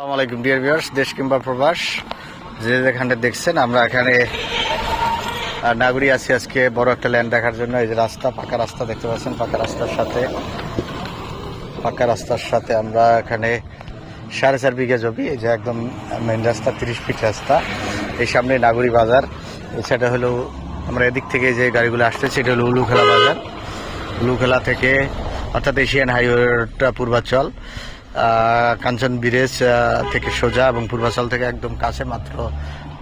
আসসালামু আলাইকুম dear viewers দেশ কিংবা প্রবাস। যে যেখানে দেখছেন, আমরা এখানে নাগরি আছি আজকে, বড় একটা ল্যান্ড দেখার জন্য। এই যে রাস্তা, পাকা রাস্তা দেখতে পাচ্ছেন, পাকা রাস্তার সাথে। পাকা রাস্তার সাথে আমরা এখানে সাড়ে চার বিঘা জমি, এই যে একদম মেন রাস্তা, তিরিশ ফিট রাস্তা। এই সামনে নাগরি বাজার। এছাড়া হলো, আমরা এদিক থেকে যে গাড়িগুলো আসতেছে এটা হলো উলুখেলা বাজার। উলুখেলা থেকে, অর্থাৎ এশিয়ান হাইওয়েটা পূর্বাচল। কাঞ্চন ব্রিজ থেকে সোজা এবং পূর্বাচল থেকে একদম কাছে মাত্র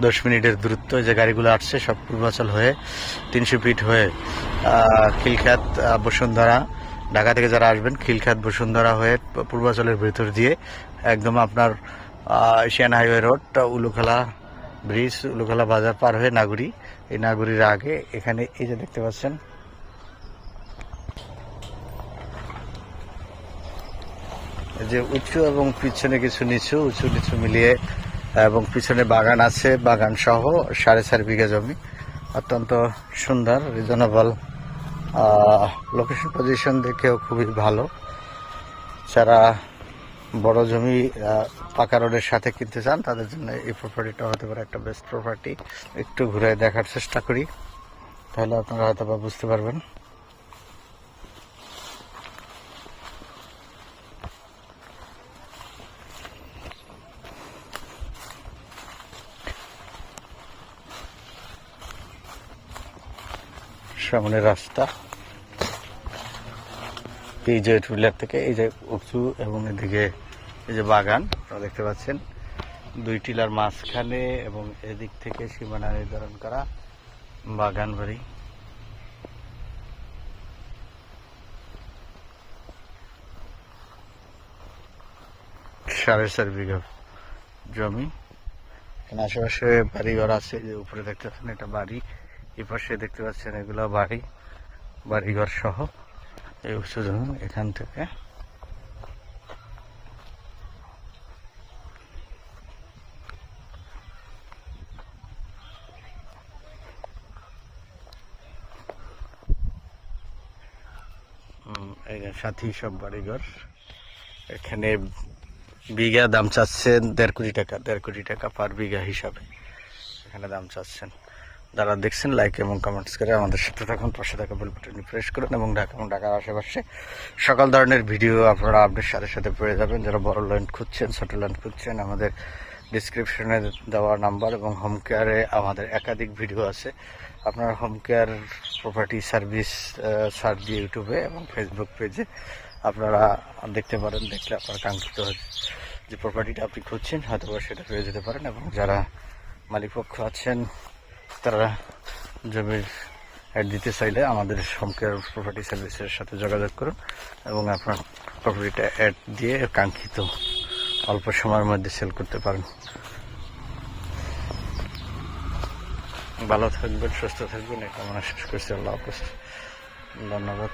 দশ মিনিটের দূরত্ব। যে গাড়িগুলো আসছে, সব পূর্বাচল হয়ে তিনশো ফিট হয়ে খিলখ্যাত বসুন্ধরা, ঢাকা থেকে যারা আসবেন খিলখ্যাত বসুন্ধরা হয়ে পূর্বাচলের ভেতর দিয়ে একদম আপনার Asian highway road, Ulukhola bridge, Ulukhola বাজার পার হয়ে নাগুরি। এই নাগুরির আগে এখানে এই যে দেখতে পাচ্ছেন যে উঁচু এবং পিছনে কিছু নিচু, উঁচু নিচু মিলিয়ে, এবং পিছনে বাগান আছে, বাগান সহ সাড়ে চার বিঘা জমি। অত্যন্ত সুন্দর রিজনেবল লোকেশন পজিশন দেখেও খুবই ভালো। যারা বড় জমি পাকা রোডের সাথে কিনতে চান, তাদের জন্য এই প্রপার্টিটা হতে পারে একটা বেস্ট প্রপার্টি একটু ঘুরে দেখার চেষ্টা করি, তাহলে আপনারা হয়তো বুঝতে পারবেন। সামনে রাস্তা। এই যে টুইলার থেকে এই যে উঁচু এবং এদিকে এই যে বাগান দেখতে পাচ্ছেন। দুই টিলার মাঝখানে এবং এদিক থেকে সীমানা নির্ধারণ করা বাগান বাড়ি। সাড়ে চার বিঘা জমি। আশেপাশে বাড়িঘর আছে যে উপরে দেখতে পাচ্ছেন, এটা বাড়ি। এই পাশে দেখতে পাচ্ছেন এগুলো বাড়ি, বাড়িঘর সহ। এই উঁচু জমি এখান থেকে। সাথী সব বাড়িঘর। এখানে বিঘা দাম চাচ্ছেন দেড় কোটি টাকা, দেড় কোটি টাকা পার বিঘা হিসাবে। এখানে দাম চাচ্ছেন। যারা দেখছেন লাইক এবং কমেন্টস করে আমাদের সাথে থাকুন, পাশে থাকা বেল বাটনে প্রেস করুন এবং ঢাকা এবং ঢাকার আশেপাশে সকল ধরনের ভিডিও আপনারা আপডেট সাথে সাথে পেয়ে যাবেন। যারা বড় ল্যান্ড খুঁজছেন, ছোট ল্যান্ড খুঁজছেন, আমাদের ডিসক্রিপশনে দেওয়া নাম্বার এবং হোম কেয়ারে আমাদের একাধিক ভিডিও আছে। আপনার home care property service search দিয়ে ইউটিউবে এবং ফেসবুক পেজে আপনারা দেখতে পারেন। দেখলে আপনার কাঙ্ক্ষিত যে প্রপার্টিটা আপনি খুঁজছেন হয়তো সেটা পেয়ে যেতে পারেন এবং যারা মালিকপক্ষ আছেন তারা জমির অ্যাড দিতে চাইলে আমাদের হোম কেয়ার প্রপার্টি সার্ভিসের সাথে যোগাযোগ করুন এবং আপনার প্রপার্টিটা অ্যাড দিয়ে কাঙ্ক্ষিত অল্প সময়ের মধ্যে সেল করতে পারেন। ভালো থাকবেন, সুস্থ থাকবেন এটা আমরা শেষ করছি। আল্লাহ হাফেজ। ধন্যবাদ।